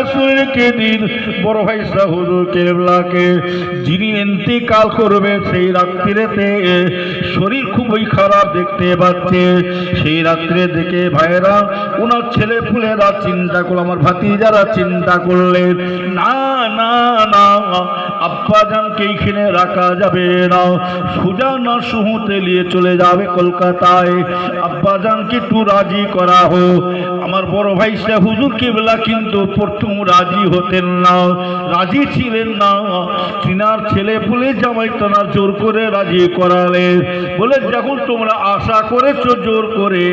রাসূলকে দিন। বড় ভাই হুজুর কেবলাকে, যিনি করবে সেই রাত্রিতে, শরীর খুবই খারাপ দেখতে পাচ্ছে। সেই রাত্রে দেখে ভাইরা ওনার ছেলে ফুলেরা চিন্তা আমার চিন্তা করলেন, না না না আব্বা জানকে এইখানে রাখা যাবে না। সুজা না সুহুতে নিয়ে চলে যাবে কলকাতায়। আব্বা জানকে একটু রাজি করা হোক আমার বড় ভাই সে হুজুর কেবলা কিন্তু প্রথম রাজি হতেন না রাজি ছিলেন না তিনার ছেলে পুলে জামাই তোনার জোর করে রাজি করালে। বলে যখন তোমরা আশা করেছ জোর করে।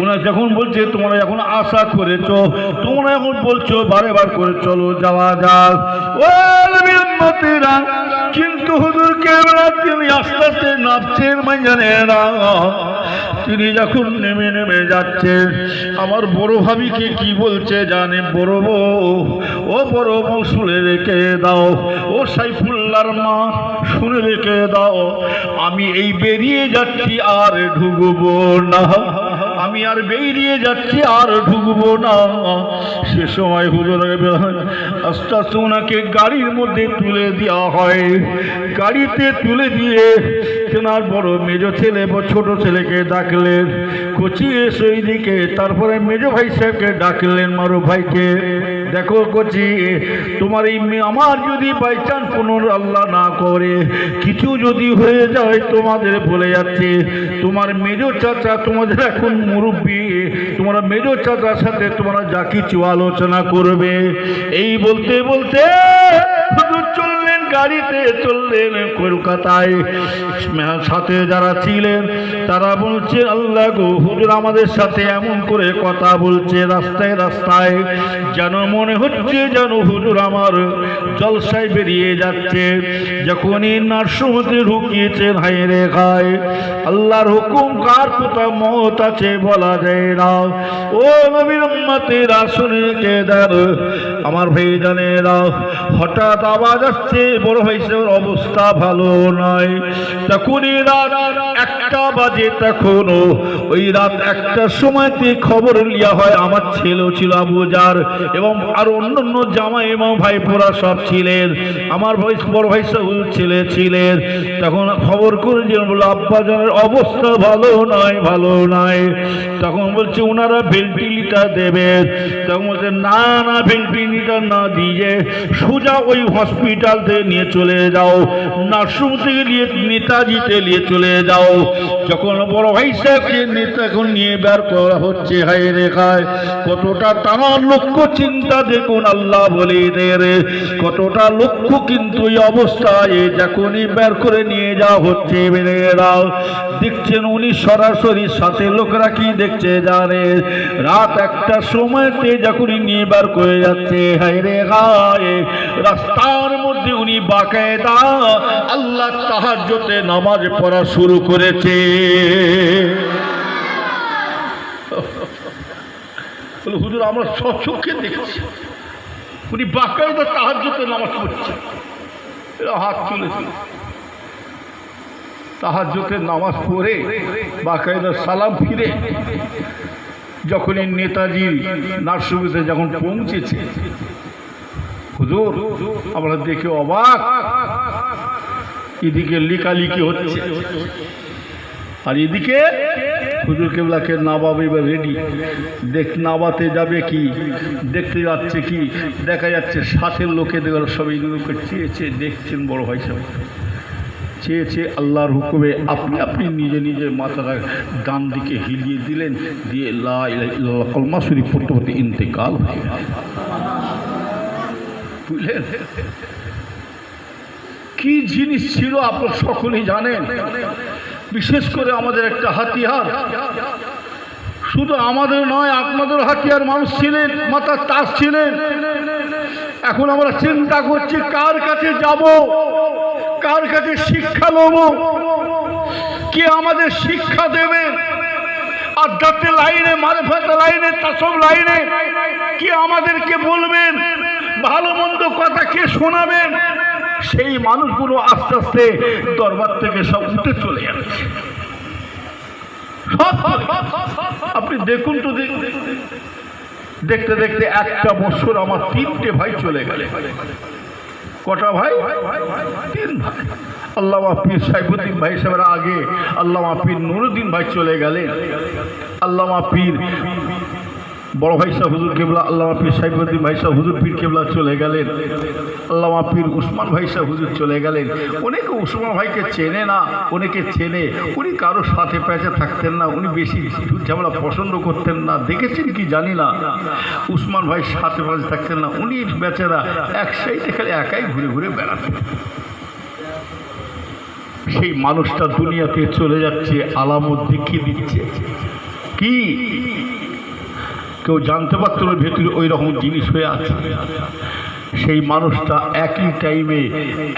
ওনার যখন বলছে, তোমরা এখন আশা করেছ, তোমরা এখন বলছো, বারে বার করে চলো, যাওয়া যাক। কিন্তু হুজুর কেবলা তিনি আস্তে আস্তে নাচছেন মাইজানেরা তিনি যখন নেমে নেমে যাচ্ছে, আমার বড় ভাবিকে কি বলছে জানে? বড় ও বড় বউ শুনে রেখে দাও। ও সাইফুল্লার মা, শুনে রেখে দাও। আমি এই বেরিয়ে যাচ্ছি আর ঢুকবো না। আমি আর বেরিয়ে যাচ্ছি, আর ঢুকবো না। সে সময় হুজুর আস্তে আস্তে ওনাকে গাড়ির মধ্যে তুলে দেওয়া হয়। গাড়িতে তুলে দিয়ে তেনার বড় মেজ ছেলে বা ছোট ছেলেকে ডাকলেন। কচি এসে দিকে তারপরে মেজ ভাই সাহেবকে ডাকলেন মারো ভাইকে। দেখো কচি, তোমার এই আমার যদি বাই চান্স কোনো আল্লাহ না করে, কিছু যদি হয়ে যায় তোমাদের বলে যাচ্ছে। তোমার মেজ চাচা তোমাদের এখন মুরব্বী, তোমার মেজ চাচার সাথে তোমরা যা কিছু আলোচনা করবে, এই বলতে বলতে চললেন গাড়িতে চললেন কলকাতায়। সাথে যারা ছিলেন, তারা বলছে, আল্লাহ গো, হুজুর আমাদের সাথে এমন করে কথা বলছে রাস্তায় রাস্তায়, যেন মনে হচ্ছে যেন হুজুর আমার জলসায় বেরিয়ে যাচ্ছে। যখনই নার্সমতে ঢুকিয়েছেন রে খায় আল্লাহর হুকুম কার কোথাও মত আছে বলা যায় না। ও নবীর শুনে কে দেন আমার ভাই জানেরা হঠাৎ আওয়াজ আসছে বড় ভাইসের অবস্থা ভালো নয় তখনই রাত একটা বাজে, তখনও ওই রাত একটার সময়তে খবর লিয়া হয়, আমার ছেলেও ছিল আবুজার এবং আর অন্য অন্য জামা এবং ভাইপোরা সব ছিলেন। আমার ভাই বড় ভাই ছেলে ছিলেন। তখন খবর করে যে বলল অবস্থা ভালো নয় ভালো নয় তখন বলছে ওনারা ভেন্টিলিটা দেবেন। তখন বলছে, না না ভেন্টিলিটা না দিয়ে সোজা ওই হসপিটালতে নিয়ে চলে যাও। নার্সিং থেকে নিয়ে নেতাজিতে নিয়ে চলে যাও। যখন বড় ভাই সাহেবকে নেতা এখন নিয়ে বের করা হচ্ছে হাই রেখায় কতটা টানা লক্ষ্য চিন্তা দেখুন আল্লাহ বলে রে কতটা লক্ষ্য কিন্তু এই অবস্থায় যখনই বের করে নিয়ে যাওয়া হচ্ছে মেয়েরাও। দেখছেন উনি সরাসরি সাথে লোকরা কি দেখছে জানে? রাত একটা সময়তে যখনই নিয়ে বার করে যাচ্ছে হাই রে গায়ে রাস্তার মধ্যে উনি বাকায়দা, আল্লাহ তাহাজ্জতে নামাজ পড়া শুরু করেছে। হুজুর, আমরা সচক্ষে দেখছি। উনি বাকায়দা তাহাজ্জতে নামাজ পড়ছে। এরা হাত তুলেছে তাহাজ্জতে নামাজ পড়ে বাকায়দা সালাম ফিরে। যখন এই নেতাজি নার্সিংহোমে যখন পৌঁছেছে হুজুর, আমরা দেখে অবাক। এদিকে লিকালিকি হচ্ছে। আর এদিকে হুজুর কেবলাকে নাবাবে এবার রেডি দেখ নাবাতে যাবে কি, দেখতে যাচ্ছে কি, দেখা যাচ্ছে সাথের লোকেদের সবাই লোকে চেয়েছে দেখছেন বড় ভাই সবাই চেয়েছে আল্লাহর হুকুমে আপনি আপনি নিজে নিজে মাথাটা ডান দিকে হিলিয়ে দিলেন, দিয়ে লা কলমা শরীফ পড়তে পড়তে ইন্তেকাল হয়ে। বুঝলেন কি জিনিস ছিল আপনার সকলেই জানেন? বিশেষ করে আমাদের একটা হাতিয়ার। শুধু আমাদের নয়, আপনাদের হাতিয়ার মানুষ ছিলেন মাথার তাস ছিলেন। এখন আমরা চিন্তা করছি, কার কাছে যাব? কার কাছে শিক্ষা নেব? কে আমাদের শিক্ষা দেবে? আধ্যাত্মিক লাইনে মারেফাত লাইনে তাসব লাইনে কে আমাদেরকে বলবেন? ভালো মন্দ কথা কে শোনাবেন? সেই মানুষগুলো আস্তে আস্তে দরবার থেকে সব উঠে চলে যাচ্ছে। সব। আপনি দেখুন তো দেখতে দেখতে একটা বছর আমার তিনটে ভাই চলে গেলে। কটা ভাই? তিন ভাই। আল্লাহ পীর সাইবুদ্দিন ভাই সাহেবের আগে আল্লাহ পীর নুরুদ্দিন ভাই চলে গেলেন। আল্লাহ পীর বড় ভাই সাহেব, হুজুর কেবলা, আল্লাহ পীর সাইবুদ্দিন ভাই সাহেব, হুজুর পীর কেবলা চলে গেলেন। আল্লাহ পীর উসমান ভাই সাহেব, হুজুর চলে গেলেন। অনেকে উসমান ভাইকে চেনে না, অনেকে চেনে। উনি কারোর সাথে প্যাঁচে থাকতেন না, উনি বেশি ঝামেলা পছন্দ করতেন না। দেখেছেন কি জানি না, উসমান ভাই সাথে প্যাঁচে থাকতেন না, উনি বেচারা এক সাইডে খালি একাই ঘুরে ঘুরে বেড়াতেন। সেই মানুষটা দুনিয়াতে চলে যাচ্ছে, আলামত দেখিয়ে দিচ্ছে। কি? কেউ জানতে পারতো না ভেতরে ওই রকম জিনিস হয়ে আছে। সেই মানুষটা একই টাইমে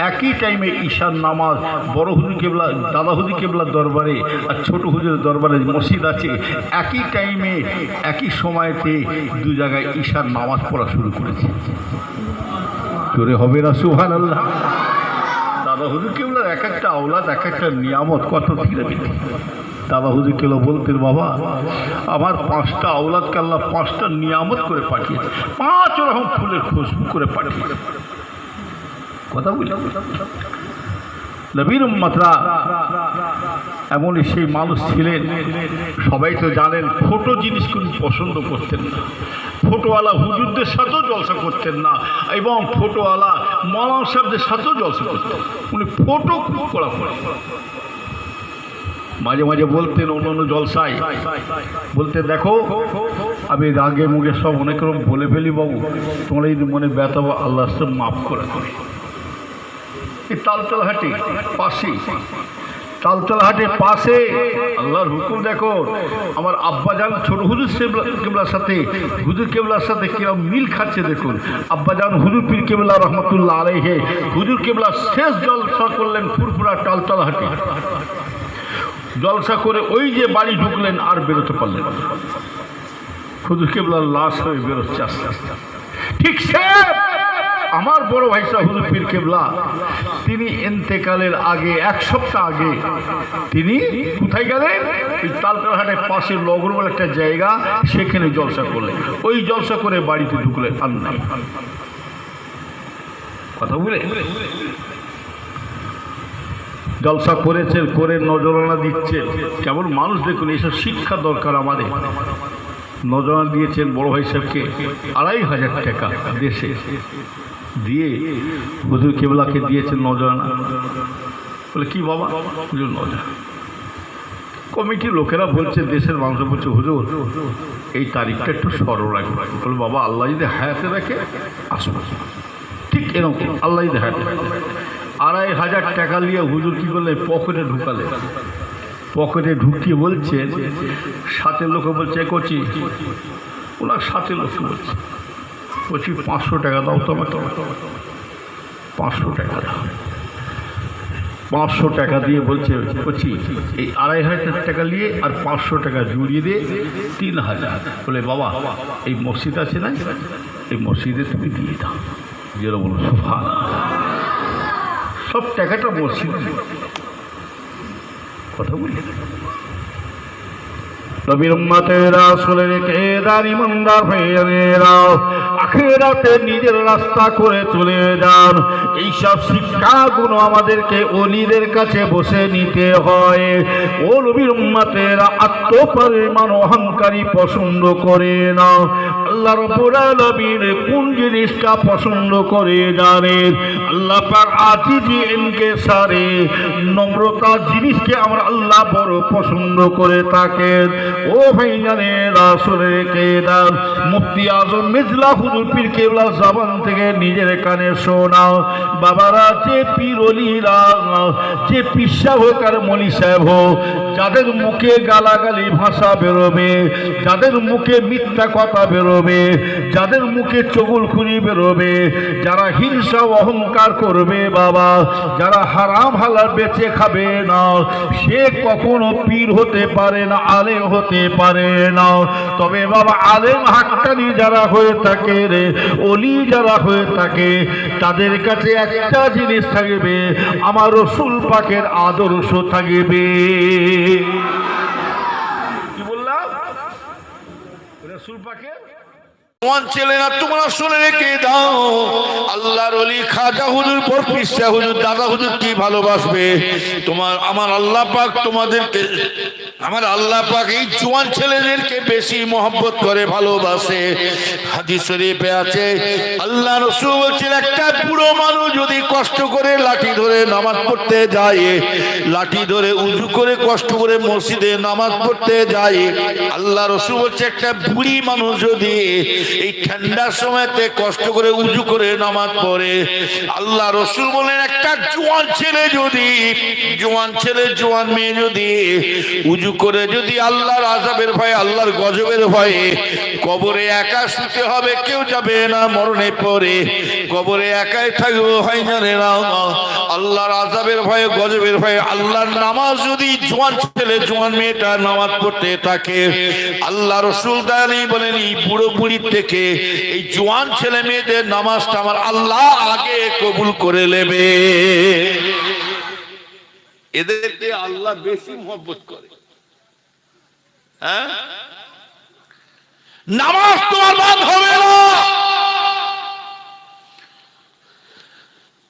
একই টাইমে ঈশান নামাজ, বড় হুজুর কেবলা, দাদা হুজুর কেবলার দরবারে আর ছোট হুজুরের দরবারে মসজিদ আছে, একই টাইমে একই সময়তে দু জায়গায় ঈশান নামাজ পড়া শুরু করেছে। জোরে হবে না সুহান আল্লাহ দাদা হুজুর কেবলার এক একটা আওলাদ, এক একটা নিয়ামত, কত ফিরে দিতে দাদা হুজুর কেলো বলতেন বাবা, আমার পাঁচটা আওলাদকে আল্লাহ পাঁচটা নিয়ামত করে পাঠিয়েছে, পাঁচ রকম ফুলের খুশবু করে পাঠিয়েছে। কথা বুঝলাম নবীর উম্মাতরা এমনই সেই মানুষ ছিলেন, সবাই তো জানেন ফটো জিনিস পছন্দ করতেন না। ফটোওয়ালা হুজুরদের সাথেও জলসা করতেন না, এবং ফটোওয়ালা মলাম সাহেবদের সাথেও জলসা করতেন উনি ফটো খুব করা মাঝে মাঝে বলতেন অন্য অন্য জলসায়। বলতে, দেখো, আমি রাগে মুগে সব অনেক রকম বলে ফেলি বাবু। তোমার এই মনে ব্যথা বা আল্লাহ মাফ করে দেবে। এই তালতলা হাটে পাশে, তালতলা হাটের পাশে, আল্লাহর হুকুম দেখো, আমার আব্বাজান ছোট হুজুর কেবলার সাথে, হুজুর কেবলার সাথে কিরম মিল খাচ্ছে দেখুন। আব্বাজান হুজুর পীর কেবলা রহমতুল্লাহ আলাইহে, হুজুর কেবলা শেষ জলসা করলেন ফুরফুরা তালতলা হাটে। জলসা করে ওই যে বাড়ি ঢুকলেন আর বেরোতে পারলেন। হুজুর কেবলার লাশ হয়ে বেরোচ্ছে আস্তে আস্তে। ঠিক সে আমার বড় ভাই হুজুর পীর কেবলা, তিনি এন্তেকালের আগে, এক সপ্তাহ আগে, তিনি কোথায় গেলেন? ওই তালকারহাটের পাশে লগর বলে একটা জায়গা, সেখানে জলসা করলেন। ওই জলসা করে বাড়িতে ঢুকলেন নাই। কথা বলে? জলসা করেছেন করে নজরানা দিচ্ছেন কেমন মানুষ দেখুন, এইসব শিক্ষা দরকার আমাদের। নজরানা দিয়েছেন বড় ভাই সাহেবকে আড়াই হাজার টাকা দেশে। দিয়ে হুজুর কেবলাকে দিয়েছেন নজরানা। বলে, কি বাবা? হুজুর কমিটির লোকেরা বলছে, দেশের মানুষ বলছে, হুজুর, এই তারিখটা একটু স্মরণ রাখবে বলে, বাবা, আল্লাহ যদি হায়াতে রাখে আসব ঠিক এরকম, আল্লাহ যদি হায়াতে রাখে। আড়াই হাজার টাকা নিয়ে হুজুর কি করলে পকেটে ঢুকালে পকেটে ঢুকিয়ে বলছে সাথে লোকে বলছে কচি, ওনার সাথে লোক বলছে বলছি পাঁচশো টাকা দাও তো আমাকে পাঁচশো টাকা দাও। পাঁচশো টাকা দিয়ে বলছে বলছি এই আড়াই হাজার টাকা নিয়ে আর পাঁচশো টাকা জুড়িয়ে দিয়ে তিন হাজার। বলে, বাবা, এই মসজিদ আছে না? এই মসজিদে তুমি দিয়ে দাও। বলো সুফান সব টাকাটা মসজিদে কথা বলি নবীর উম্মতেরা আসলে রেখে দাঁড় ইমানদার ভাইয়েরা আখেরাতে নিজের রাস্তা করে চলে যান। এইসব শিক্ষাগুলো আমাদেরকে অলিদের কাছে বসে নিতে হয়। ও নবীর উম্মতেরা আত্মপরিমাণ অহংকারী পছন্দ করে না। আল্লাহ রব্বুল আলামিন কোন জিনিসটা পছন্দ করে জানেন? আল্লাহ পাক আজিজি এনকে সারে। নম্রতা জিনিসকে আমরা আল্লাহ বড় পছন্দ করে থাকেন। ও ভাই জানে রাসুলের কেদার, মুফতি আজম মিজলা হুজুর পীর কেবলা জবান থেকে নিজের কানে শোনাও। বাবারা, যে পীর অলিরা, যে পিসা হোক আর মলি সাহেব হোক, যাদের মুখে গালাগালি ভাষা বেরোবে, যাদের মুখে মিথ্যা কথা বেরোবে, যাদের মুখে চগুলখুরি বেরোবে, যারা হিংসা অহংকার করবে বাবা, যারা হারাম হালাল বেঁচে খাবে না, সে কখনো পীর হতে পারে না আলেম হতে পারে না। তবে বাবা আলেম হাক্কানি যারা হয়ে থাকে রে অলি যারা হয়ে থাকে, তাদের কাছে একটা জিনিস থাকবে, আমার রসুল পাকের আদর্শ থাকবে। জওয়ান ছেলেরা তোমরা শুনে দাও। অলি খাজা হুজুর হুজুর, দাদা হুজুর কি ভালোবাসবে? তোমার, আমার আল্লাহ পাক তোমাদেরকে আমার আল্লাহ পাক এই জোয়ান ছেলেদেরকে বেশি মহব্বত করে, ভালোবাসে। হাদিস শরীফে আছে, আল্লাহ রসুল বলছেন, একটা বুড়ো মানুষ যদি কষ্ট করে লাঠি ধরে নামাজ পড়তে যায়, লাঠি ধরে উজু করে কষ্ট করে মসজিদে নামাজ পড়তে যায়, আল্লাহ রসুল বলছে, একটা বুড়ি মানুষ যদি এই ঠান্ডার সময়তে কষ্ট করে উজু করে নামাজ পড়ে, আল্লাহ রসুল বলেন একটা জোয়ান ছেলে যদি, জোয়ান ছেলে, জোয়ান মেয়ে যদি উজু করে যদি আল্লাহর আজাবের ভয়ে, আল্লাহর গজবের ভয়ে কবরে একা শুতে হবে, কেউ যাবে না মরণে পরে। কবরে একাই থাকবে, হয় না আল্লাহর আজাবের ভয়ে, গজবের ভয়ে, আল্লাহর নামাজ যদি জোয়ান ছেলে, জোয়ান মেয়েটা নামাজ পড়তে থাকে, আল্লাহ রসুল দানি বলেন, এই বুড়ো থেকে এই জোয়ান ছেলে মেয়েদের নামাজটা আমার আল্লাহ আগে কবুল করে নেবে। এদেরকে আল্লাহ বেশি মহব্বত করে। হ্যাঁ? নামাজ তোমার বাদ হবে না।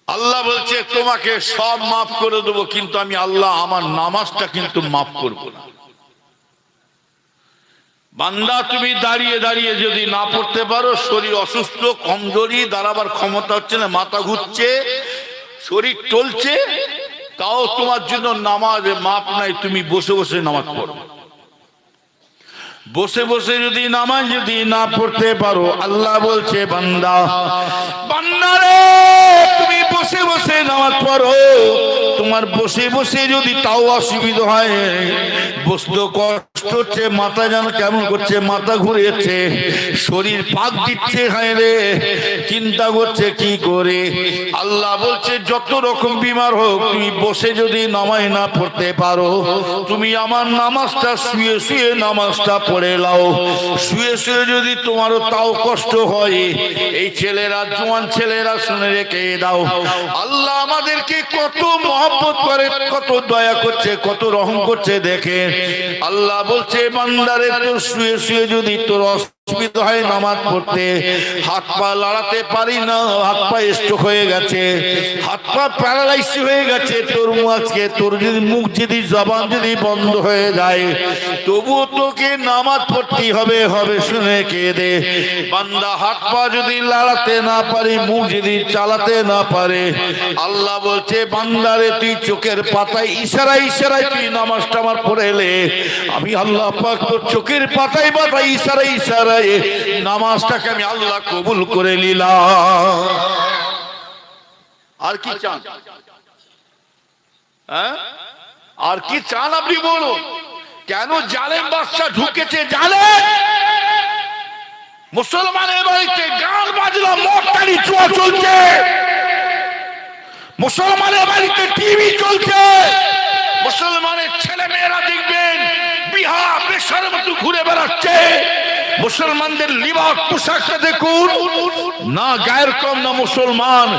আল্লাহ বলছে তোমাকে সব মাফ করে দেবো কিন্তু আমি আল্লাহ আমার নামাজটা কিন্তু মাফ করব না। বান্দা তুমি দাঁড়িয়ে দাঁড়িয়ে যদি না পড়তে পারো শরীর অসুস্থ কমজোরি দাঁড়াবার ক্ষমতা হচ্ছে না মাথা ঘুরছে শরীর টলছে তাও তোমার জন্য নামাজ মাপ নাই তুমি বসে বসে নামাজ পড়ো। বসে বসে যদি নামাজ যদি না পড়তে পারো আল্লাহ বলছে বান্দা বান্দারে বসে বসে নামাজ পড়ো। তোমার বসে বসে যদি তাও অসুবিধা হয়, বসতে কষ্ট হচ্ছে, মাথা যেন কেমন করছে, মাথা ঘুরেছে শরীর পাক দিচ্ছে হায় রে চিন্তা করছে কি করে? আল্লাহ বলছে, যত রকম বিমার হোক, তুমি বসে যদি নামাজ না পড়তে পারো, তুমি আমার নামাজটা শুয়ে শুয়ে নামাজটা পড়ে লাও শুয়ে শুয়ে যদি তোমারও তাও কষ্ট হয়, এই ছেলেরা, জোয়ান ছেলেরা শুনে রেখে দাও। আল্লাহ আমাদেরকে কত মহব্বত করে, কত দয়া করছে, কত রহম করছে দেখে। আল্লাহ বলছে, বান্দারে, তোর শুয়ে শুয়ে যদি তোর অসুবিধা হয় নামাজ পড়তে, হাত পা লড়াতে পারি না, হাত পা হয়ে গেছে, হাত পা হয়ে গেছে, তোর আজকে তোর যদি মুখ যদি, জবান যদি বন্ধ হয়ে যায়, তবুও তোকে নামাজ হবে হবে শুনে কে দে বান্দা, হাত পা যদি লড়াতে না পারি, মুখ যদি চালাতে না পারে, আল্লাহ বলছে বান্দারে তুই চোখের পাতায় ইশারা ইশারায় তুই নামাজ টামাজ পড়ে এলে আমি আল্লাহ পাক তোর চোখের পাতায় পাতায় ইশারা ইশারা ইশারায় নামাজটাকে আমি আল্লাহ কবুল করে নিলাম। আর কি চান? হ্যাঁ? আর কি চান আপনি বলুন? কেন জালেম বাদশা ঢুকেছে জালে মুসলমানের বাড়িতে গান বাজলো মটকারি চুয়া চলছে। মুসলমানের বাড়িতে টিভি চলছে। মুসলমানের ছেলে মেয়েরা দেখবেন, বিহা পেশার মতো ঘুরে বেড়াচ্ছে। মুসলমানদের লিবাস পোশাকটা দেখুন। না গায়ের কম না মুসলমান।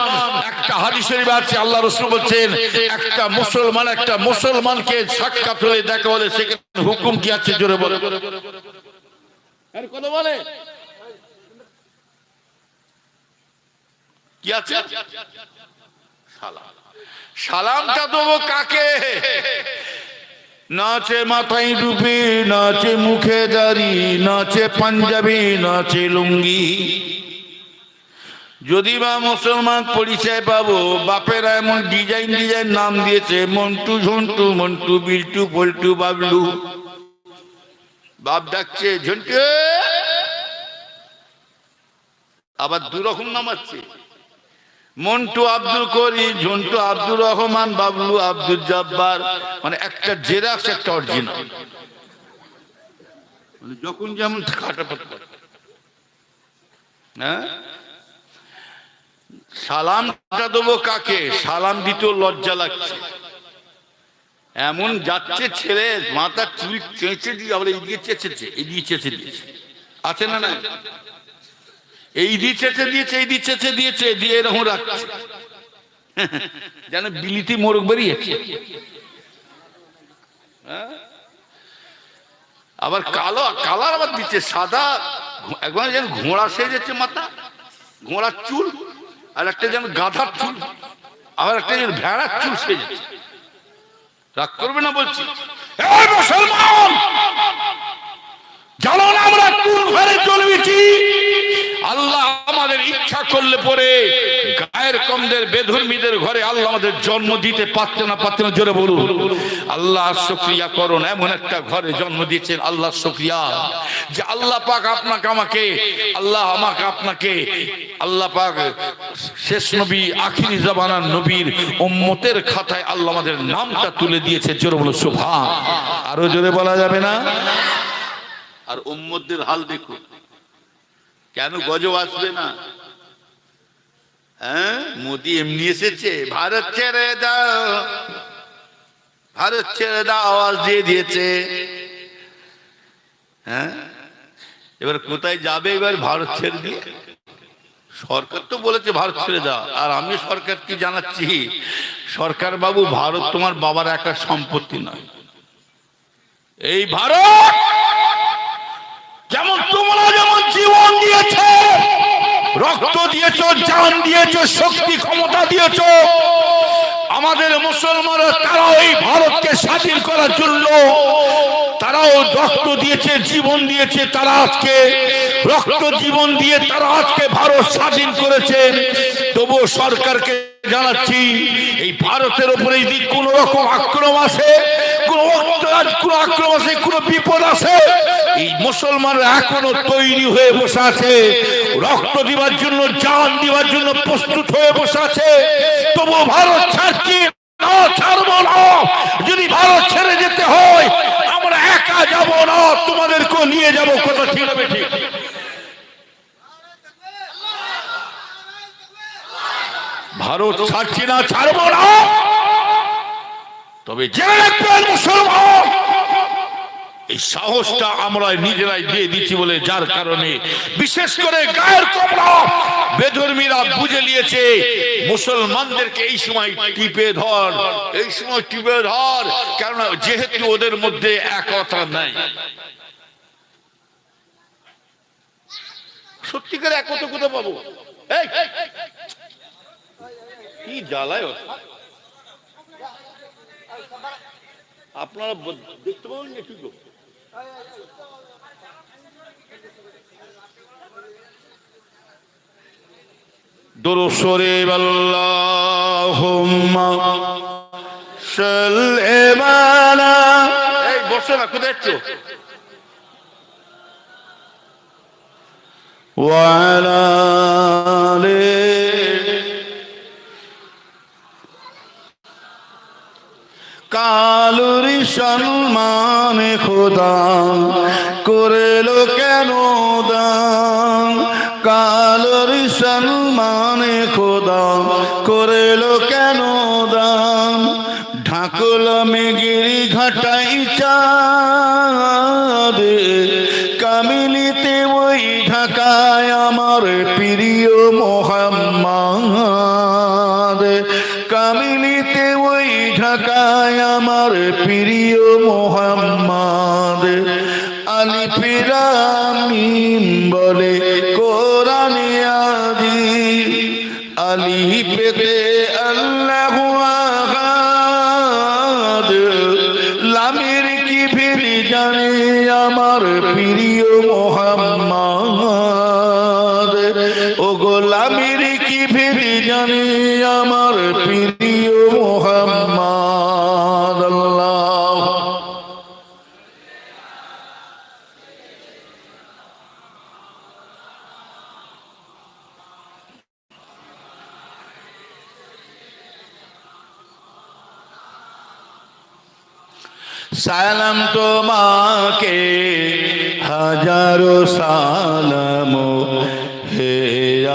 একটা হাদিসের আছে আল্লাহ রসুল বলছেন একটা মুসলমান একটা মুসলমানকে সাক্ষাৎ হলে দেখা হলে সেখানে হুকুম কি আছে? জোরে বলে। কথা বলে। কি আছে? সালাম। সালামটা দেবো কাকে? নাচে মাথায় ডুবি নাচে মুখে দাড়ি, নাচে পাঞ্জাবি, নাচে লুঙ্গি। যদি বা মুসলমান পরিচয় পাবো, বাপেরা এমন ডিজাইন ডিজাইন নাম দিয়েছে, মন্টু, ঝন্টু, মন্টু, বিল্টু, পল্টু, বাবলু। বাপ ডাকছে, ঝন্টু আবার দু রকম নাম আছে মন্টু আব্দুল করি ঝন্টু আব্দুর রহমান, বাবলু আব্দুল জব্বার মানে একটা জেরাক্স, একটা অরিজিনাল। মানে যখন যেমন হ্যাঁ? সালামটা দেবো কাকে? সালাম দিতেও লজ্জা লাগছে। এমন যাচ্ছে ছেলে, মাথা চুল চেঁচে দিয়ে আবার এদিকে চেঁচেছে এদিকে চেঁচে দিয়েছে। আছে না না এই দিয়ে চেঁচে দিয়েছে, এই দিয়ে চেঁচে দিয়েছে দিয়ে এরকম রাখছে। যেন বিলিতি মোরগ বেরিয়েছে। হ্যাঁ? আবার কালো, কালার আবার দিচ্ছে, সাদা একবার যেন ঘোড়া সেজেছে মাথা ঘোড়ার চুল, আর একটা যেন গাধার চুল, আবার একটা যেন ভেড়ার চুল সেজেছে। রাগ করবে না বলছি? মুসলমান! জানো না, আমরা কোন ঘরে চলবেছি আল্লাহ আমাদের ইচ্ছা করলে পরে গায়ের কমদের বেধর্মীদের ঘরে আল্লাহ আমাদের জন্ম দিতে পারতে না পারতে না, জোরে বলুন। আল্লাহ শুক্রিয়া করুন, এমন একটা ঘরে জন্ম দিয়েছেন আল্লাহ শুক্রিয়া। যে আল্লাহ পাক আপনাকে আমাকে, আল্লাহ আমাকে আপনাকে, আল্লাহ পাক শেষ নবী, আখিরি জামানার নবীর উম্মতের খাতায় আল্লাহ আমাদের নামটা তুলে দিয়েছে, জোরে বলো শোভা আরও জোরে বলা যাবে না? আর উম্মতদের হাল দেখো কেন গজব আসবে না? হ্যাঁ? মোদি এমনি এসেছে ভারত ছেড়ে দাও। ভারত ছেড়ে দাও আওয়াজ দিয়ে দিয়েছে। হ্যাঁ? এবার কোথায় যাবে এবার ভারত ছেড়ে দিয়ে? সরকার তো বলেছে ভারত ছেড়ে দাও। আর আমি সরকারকে জানাচ্ছি? সরকার বাবু ভারত তোমার বাবার একা সম্পত্তি নয়। এই ভারত যেমন তোমরা জীবন দিয়েছ, রক্ত দিয়েছ, জান দিয়েছ, শক্তি, ক্ষমতা দিয়েছ। আমাদের মুসলমানরা তারাও এই ভারতকে স্বাধীন করার জন্য তারাও রক্ত দিয়েছে, জীবন দিয়েছে, তারা আজকে রক্ত জীবন দিয়ে তারা আজকে ভারত স্বাধীন করেছে। তবু সরকারকে জানাচ্ছি, এই ভারতের উপরে যদি কোন রকম আক্রমণ আসে অত্যাচার, কোন আক্রমণ আসে কোন বিপদ আসে এই মুসলমানরা এখনও তৈরি হয়ে বসে আছে। রক্ত দিবার জন্য জান দিবার জন্য প্রস্তুত হয়ে বসে আছে। তবু ভারত ছাড়ছি না ছাড়বো না। যদি ভারত ছেড়ে যেতে হয় আমরা একা যাব না তোমাদেরকেও নিয়ে যাব। কথা ঠিক হবে ঠিক? ভারত ছাড়ছি না ছাড়বো না। তবে এই সাহসটা আমরা নিজেরাই দিয়ে দিচ্ছি বলে যার কারণে বিশেষ করে গায়ের কমরা বেধর্মীরা বুঝে নিয়েছে মুসলমানদেরকে এই সময় টিপে ধর। এই সময় টিপে ধর কেননা যেহেতু ওদের মধ্যে একতা নাই। সত্যিকার একতা কোথায় পাবো? এই, কি জ্বালায়? আপনারা ব- দেখতে পাবেন না কি গো? দুরুসরে আল্লাহুম্মা সাল্লিমানা এই বসো না কোথায় যাচ্ছ وعلى آله কালুরি সম্মান খোদা করেল কেন দাম কালুরি সম্মান খোদা করেল কেন দাম ঢাকুল মেগিরি ঘটাই চাঁদ আমার প্রিয় মোহাম্মদ।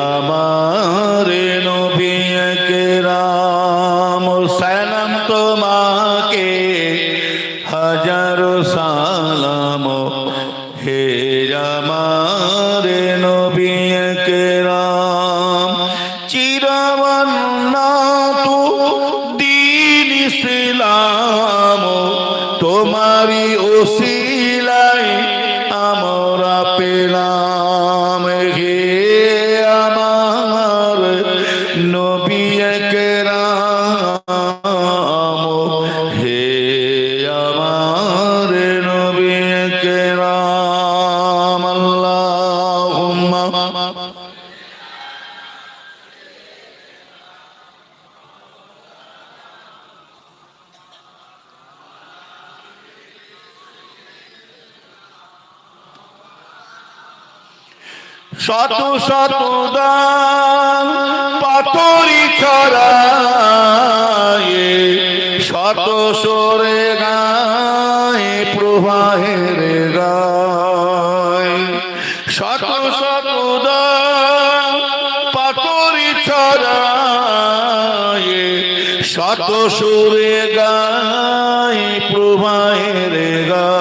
আমার শত শত দান পাতরি ছড়ায়, শত সরে গায়ে প্রবাহের গায়। শত শত দান পাতরি ছড়ায়, শত সুরে গায় প্রবাহের গায়।